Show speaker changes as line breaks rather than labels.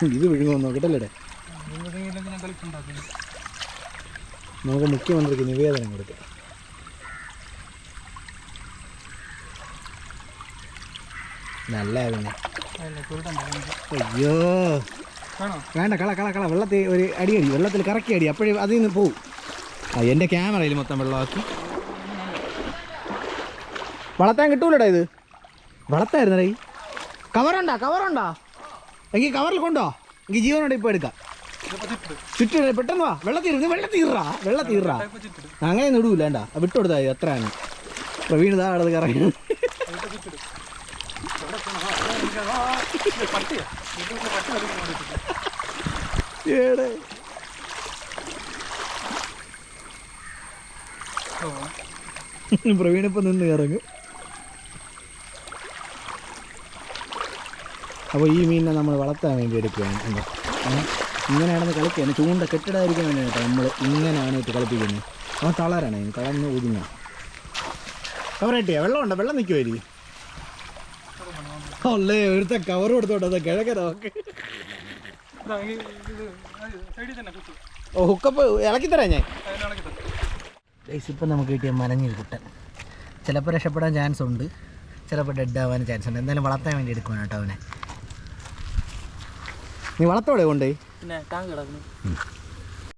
ഇത് വിഴുങ്ങോ നോക്കട്ടല്ലേ നമുക്ക് മുഖ്യമന്ത്രിക്ക് നിവേദനം കൊടുക്കാം. നല്ല അയ്യോ.
വേണോ
വേണ്ട കള കള കള. വെള്ളത്തിൽ ഒരു അടി അടി വെള്ളത്തിൽ കറക്കി അടി. അപ്പോഴേ അതിൽ നിന്ന് പോവും. ആ എന്റെ ക്യാമറയിൽ മൊത്തം വെള്ളമാക്കി. വളർത്താൻ കിട്ടൂലടാ ഇത്. വളർത്തായിരുന്നടാ ഈ. കവറുണ്ടാ കവറുണ്ടാ? എങ്കിൽ കവറിൽ കൊണ്ടോ? എങ്കിൽ ജീവനോടെ ഇപ്പോൾ എടുക്കാം. ചുറ്റിട പെട്ടെന്ന് വാ. വെള്ളത്തിൽ ഇരുന്ന് വെള്ളത്തിൽ തീർറാ. വെള്ള തീർറാ. അങ്ങനെ നിടൂല വേണ്ട വിട്ടുകൊടുത്താൽ എത്രയാണ് പ്രവീൺ ഇതാ അവിടെ കറങ്ങി. ഏടേ? പ്രവീൺ ഇപ്പം നിന്ന് ഇറങ്ങും അപ്പോൾ ഈ മീനിനെ നമ്മൾ വളർത്താൻ വേണ്ടി എടുക്കുകയാണ് എന്താ? ഇങ്ങനെയാണെന്ന് കളിക്കുകയാണ്. ചൂണ്ട കെട്ടിടാതിരിക്കാൻ തന്നെ കേട്ടോ നമ്മൾ ഇങ്ങനെയാണ് ഇട്ട് കളിപ്പിക്കുന്നത്. അവൻ തളരാണ് അതിന് തളർന്ന് ഒതുങ്ങ കവറേട്ടിയാ വെള്ളം ഉണ്ടോ വെള്ളം നിൽക്കുമായിരിക്കും അല്ലേ ഒരുത്ത കവർ കൊടുത്തോട്ടെ
കിഴക്കര
ഓ ഹുക്കപ്പ് ഇളക്കി തരാം ഞാൻ. ഇപ്പം നമുക്ക് കിട്ടിയ മലഞ്ഞൊരു കുട്ടൻ. ചിലപ്പോൾ രക്ഷപ്പെടാൻ ചാൻസ് ഉണ്ട്. ചിലപ്പോൾ ഡെഡ് ആവാൻ ചാൻസ് ഉണ്ട്. എന്തായാലും വളർത്താൻ വേണ്ടി എടുക്കുവാണ് കേട്ടോ അവനെ. നീ വളർത്തോടെ കൊണ്ടേ?
പിന്നെ ടാങ്ക് കിടക്കുന്നു.